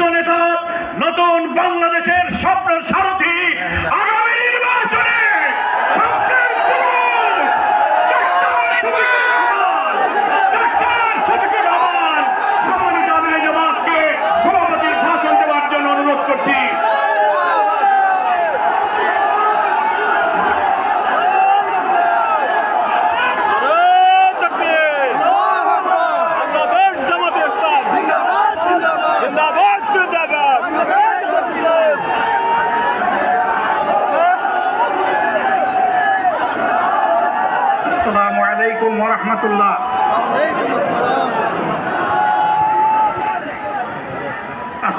নেতা নতুন বাংলাদেশের স্বপ্ন সারথী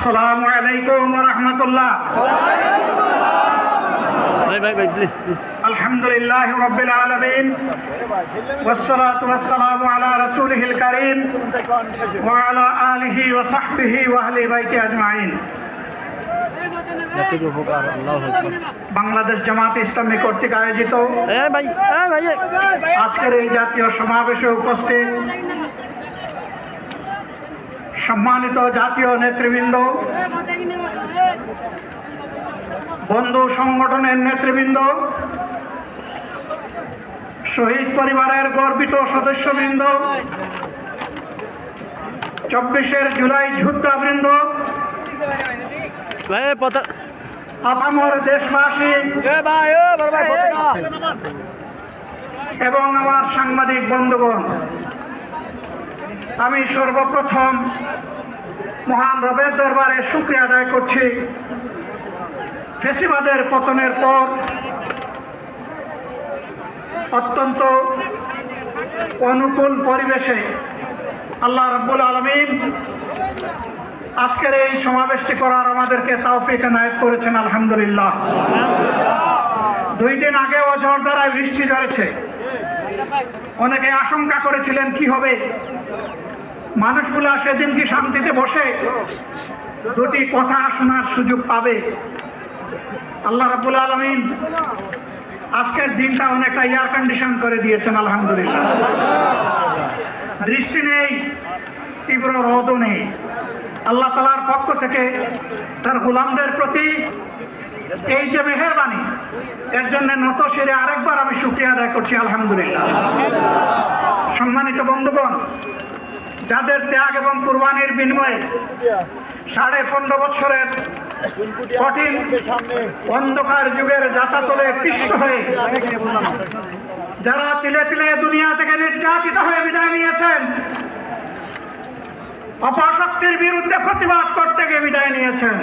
আসসালামু আলাইকুম ওরহমতুল্লাহ ভাই ভাই ভাই প্লিজ প্লিজ الحمد لله رب العالمين والصلاة والسلام على رسوله الكريم وعلى آله وصحبه وأهل بيته أجمعين জাতির উপকার আল্লাহ আকবার বাংলাদেশ জামাত ইসলামী কর্তৃক আয়োজিত এ ভাই এ ভাই এ। আজকের এই জাতীয় সমাবেশে উপস্থিত সম্মানিত জাতীয় নেতৃবৃন্দ বন্ধু সংগঠনের নেতৃবৃন্দ শহীদ পরিবারের গর্বিত সদস্যবৃন্দ চব্বিশের জুলাই যোদ্ধাবৃন্দ আপামর দেশবাসী এবং আমার সাংবাদিক বন্ধুগণ আমি সর্বপ্রথম মহান রবের দরবারে শুক্রিয়া আদায় করছি। ফেসিবাদের পতনের পর অত্যন্ত অনুকূল পরিবেশে আল্লাহ রব্বুল আলমিন আজকের এই সমাবেশটি করার আমাদেরকে তাও তাওফিক নায়ক করেছেন, আলহামদুলিল্লাহ। দুই দিন আগে অঝড় দ্বারায় বৃষ্টি ঝরেছে। অনেকে আশঙ্কা করেছিলেন, কি হবে? মানুষগুলা সেদিন কি শান্তিতে বসে? দুটি কথা শোনার সুযোগ পাবে। আল্লাহ রাবুল আলমিন আজকের দিনটা অনেকটা এয়ার কন্ডিশন করে দিয়েছেন, আলহামদুলিল্লাহ। বৃষ্টি নেই, তীব্র রোদও নেই। আল্লাহ তালার পক্ষ থেকে তার গোলামদের প্রতি এই যে মেহরবানি এর জন্য নত সেরে আরেকবার আমি শুক্রিয়া আদায় করছি, আলহামদুলিল্লাহ। সম্মানিত বন্ধুগণ, যাদের ত্যাগ এবং কুরবানির বিনিময়ে সাড়ে পনেরো বছরের কঠিন অন্ধকার যুগের যাতাতলে পিষ্ট হয়ে যারা তিলে তিলে দুনিয়া থেকে নির্যাতিত হয়ে বিদায় নিয়েছেন, অপশক্তির বিরুদ্ধে প্রতিবাদ করতে গিয়ে বিদায় নিয়েছেন।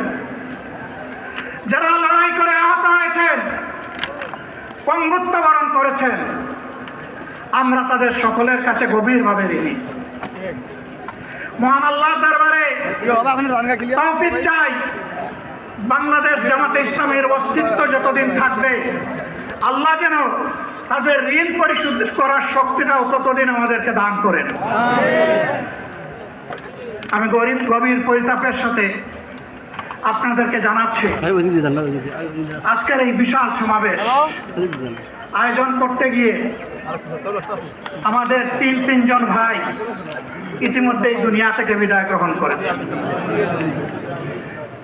যারা লড়াই করে আহত হয়েছেন পঙ্গুত্ব বরণ করেছেন, আমরা তাদের সকলের কাছে গভীরভাবে ঋণী। মহান আল্লাহ দরবারে তৌফিক চাই। বাংলাদেশ জামাতে ইসলামের অস্তিত্ব যতদিন থাকবে, আল্লাহ যেন তাদের ঋণ পরিশোধ করার শক্তিটাও ততদিন আমাদেরকে দান করেন। আমি গরিব, গভীর পরিতাপের সাথে আপনাদেরকে জানাচ্ছি। ওদিকে আজকের এই বিশাল সমাবেশ। আয়োজন করতে গিয়ে আমাদের তিন তিনজন ভাই ইতিমধ্যেই দুনিয়া থেকে বিদায় গ্রহণ করেছে।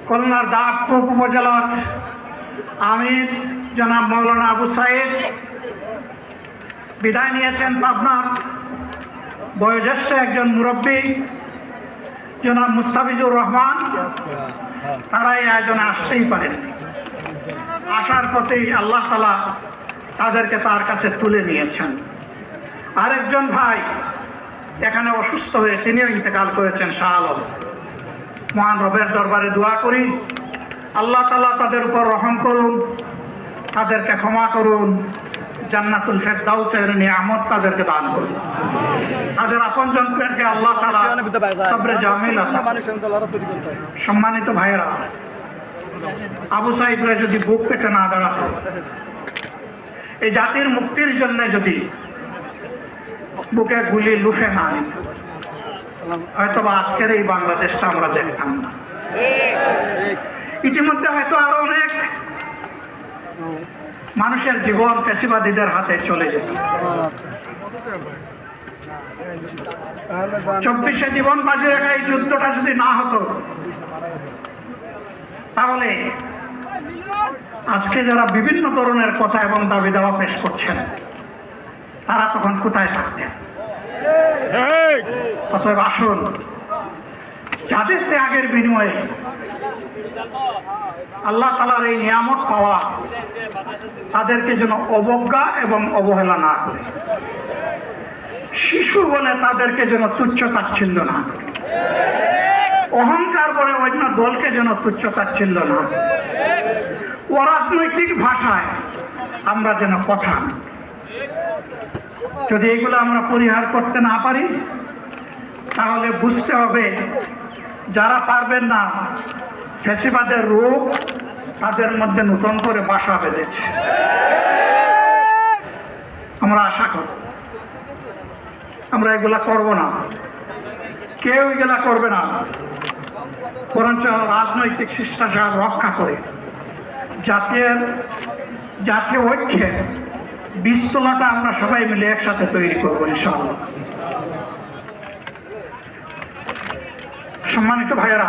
খুলনার দাঁতপুর উপজেলার আমির জনাব মৌলানা আবু সাইদ বিদায় নিয়েছেন পাবনার বয়োজ্যেষ্ঠ একজন মুরব্বী জনাব মুস্তাফিজুর রহমান। তারা এই আয়োজনে আসতেই পারেন আসার পথেই আল্লাহ তালা তাদেরকে তার কাছে তুলে নিয়েছেন। আরেকজন ভাই এখানে অসুস্থ হয়ে তিনিও ইন্তেকাল করেছেন শাহ আলম মহান রবের দরবারে দোয়া করি, আল্লাহ তালা তাদের উপর রহম করুন, তাদেরকে ক্ষমা করুন জান্নাতুল ফেরদাউসের নিয়ামত তাদেরকে দান করুন। তাদের আপনজনদেরকে আল্লাহ তালা সবরে জামিল সম্মানিত ভাইয়েরা আবু সাইদরা যদি বুক পেতে না দাঁড়াতো এই জাতির মুক্তির জন্য যদি বুকে গুলি লুফে না নিত হয়তো বা আজকের এই বাংলাদেশটা আমরা দেখতাম না। ইতিমধ্যে হয়তো আরও অনেক মানুষের জীবন পেশিবাদীদের হাতে চলে যেত। চব্বিশে জীবন বাজি রেখা এই যুদ্ধটা যদি না হতো তাহলে আজকে যারা বিভিন্ন ধরনের কথা এবং দাবি দাওয়া পেশ করছেন তারা তখন কোথায় থাকতেন? অতএব আসুন যাদের ত্যাগের বিনিময়ে আল্লাহ তালার এই নিয়ামত পাওয়া তাদেরকে যেন অবজ্ঞা এবং অবহেলা না করে। শিশু বলে তাদেরকে যেন তুচ্ছ তাচ্ছিল্য না করে। অহংকার বলে অন্য দলকে যেন তুচ্ছ তাচ্ছিল্য না। অরাজনৈতিক ভাষায় আমরা যেন কথা যদি এগুলো আমরা পরিহার করতে না পারি, তাহলে বুঝতে হবে যারা পারবেন না ফেসিবাদের রোগ তাদের মধ্যে নতুন করে বাসা বেঁধেছে। আমরা আশা করব। আমরা এগুলা করব না। কেউ এগুলা করবে না। বরঞ্চ রাজনৈতিক শিষ্টাচার রক্ষা করে জাতীয় জাতীয় ঐক্যে বীজতলাটা আমরা সবাই মিলে একসাথে তৈরি করব ইনশাআল্লাহ। সম্মানিত ভাইয়েরা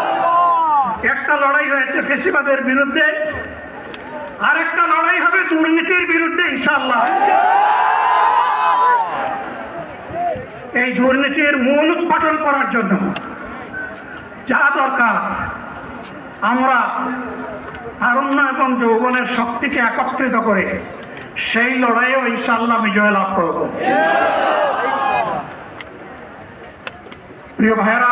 লড়াই হয়েছে ফেসিবাদের বিরুদ্ধে। আরেকটা লড়াই হবে দুর্নীতির বিরুদ্ধে ইনশাল্লাহ এই দুর্নীতির মূল উৎপাদন করার জন্য যা দরকার, আমরা তারুণ্য এবং যৌবনের শক্তিকে একত্রিত করে সেই লড়াইয়েও ইনশাল্লাহ বিজয় লাভ করব। প্রিয় ভাইয়েরা